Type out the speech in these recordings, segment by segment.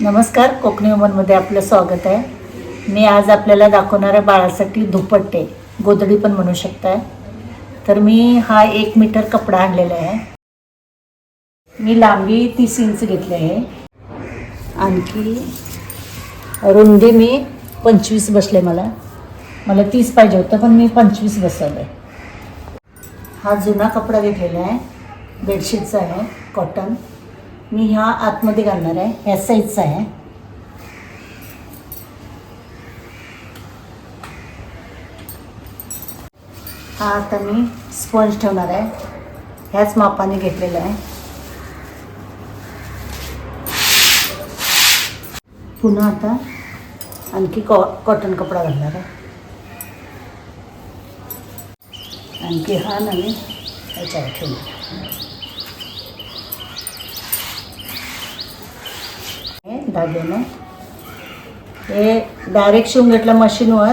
नमस्कार कोकणी वुमनमध्ये आपलं स्वागत आहे. मी आज आपल्याला दाखवणार आहे बाळासाठी दुपट्टे. गोदडी पण म्हणू शकताय. तर मी हा एक मीटर कपडा आणलेला आहे. मी लांबी तीस इंच घेतली आहे. आणखी रुंदी मी पंचवीस बसले मला. मला तीस पाहिजे होतं पण मी पंचवीस बसवलं. आहे हा जुना कपडा घेतलेला आहे. बेडशीटचा आहे कॉटन. मी ह्या आतमध्ये घालणार आहे. ह्या साईजचा आहे. हा आता मी स्पंज ठेवणार आहे. ह्याच मापाने घेतलेला आहे. पुन्हा आता आणखी कॉ कॉटन कपडा घालणार आहे. आणखी हा नवीन याच्यावर ठेवणार धाग्यानं हे डायरेक्ट शिवून घेतलं मशीनवर.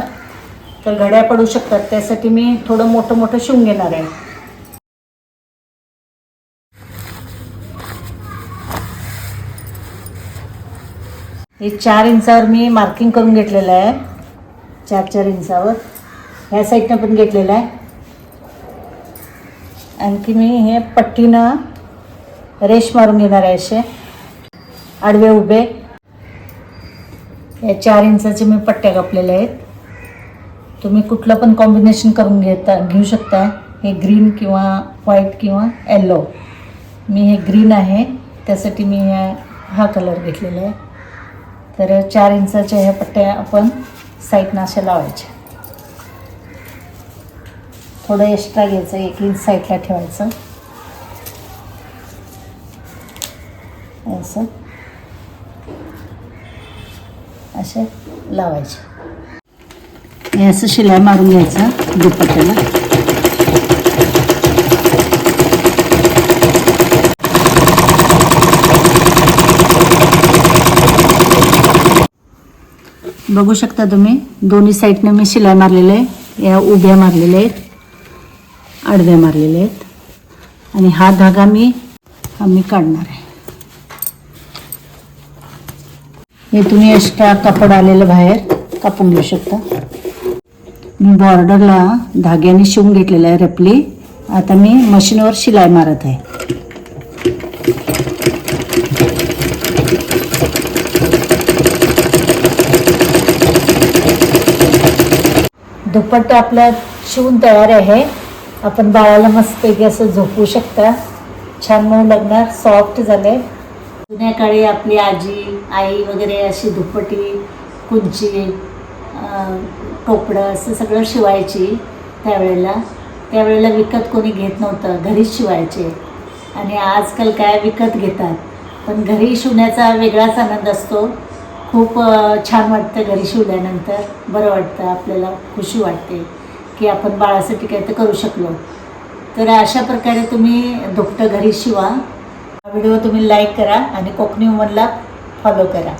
तर घड्या पडू शकतात. त्यासाठी मी थोडं मोठं मोठं शिवून घेणार आहे. हे चार इंचावर मी मार्किंग करून घेतलेलं आहे. चार चार इंचावर. ह्या साईडनं पण घेतलेलं आहे. आणखी मी हे पट्टीनं रेश मारून घेणार आहे असे. आडवे उभे. या चार इंचाचे मी पट्ट्या कापलेल्या आहेत. तुम्ही कुठलं पण कॉम्बिनेशन करून घेता घेऊ शकता. हे ग्रीन किंवा व्हाईट किंवा येल्लो मी हे ग्रीन आहे त्यासाठी मी ह्या हा कलर घेतलेला आहे. तर चार इंचाच्या ह्या पट्ट्या आपण साईडनं अशा लावायच्या. थोडं एक्स्ट्रा घ्यायचं एक इंच साईडला ठेवायचं. असं. असे लावायचे. हे असं शिलाई मारून घ्यायचं दुपट्ट्याला बघू शकता तुम्ही दोन्ही साईडने मी शिलाई मारलेले आहे. या उभ्या मारलेल्या आहेत आडव्या मारलेल्या आहेत. आणि हा धागा मी आम्ही काढणार आहे. हे तुम्ही एक्स्ट्रा कापड आलेलं बाहेर. कापून घेऊ शकता. मी बॉर्डरला धाग्याने शिवून घेतलेलं आहे रपली. आता मी मशीनवर शिलाई मारत आहे. दुपट्टा आपला शिवून तयार आहे. आपण बाळाला मस्तपैकी असं झोपू शकता. छान मऊ लागणार सॉफ्ट झाले जुन्या काळी आपली आजी आई वगैरे अशी दुपटी कुंची टोपडं असं सगळं शिवायची त्यावेळेला. त्यावेळेला विकत कोणी घेत नव्हतं घरीच शिवायचे. आणि आजकाल काय विकत घेतात. पण घरी शिवण्याचा वेगळाच आनंद असतो. खूप छान वाटतं घरी शिवल्यानंतर. बरं वाटतं आपल्याला खुशी वाटते की आपण बाळासाठी काय तर करू शकलो. तर अशा प्रकारे तुम्ही दुपटं घरी शिवा. व्हिडिओ तुम्ही लाईक करा आणि कोकणी उमनला फॉलो करा.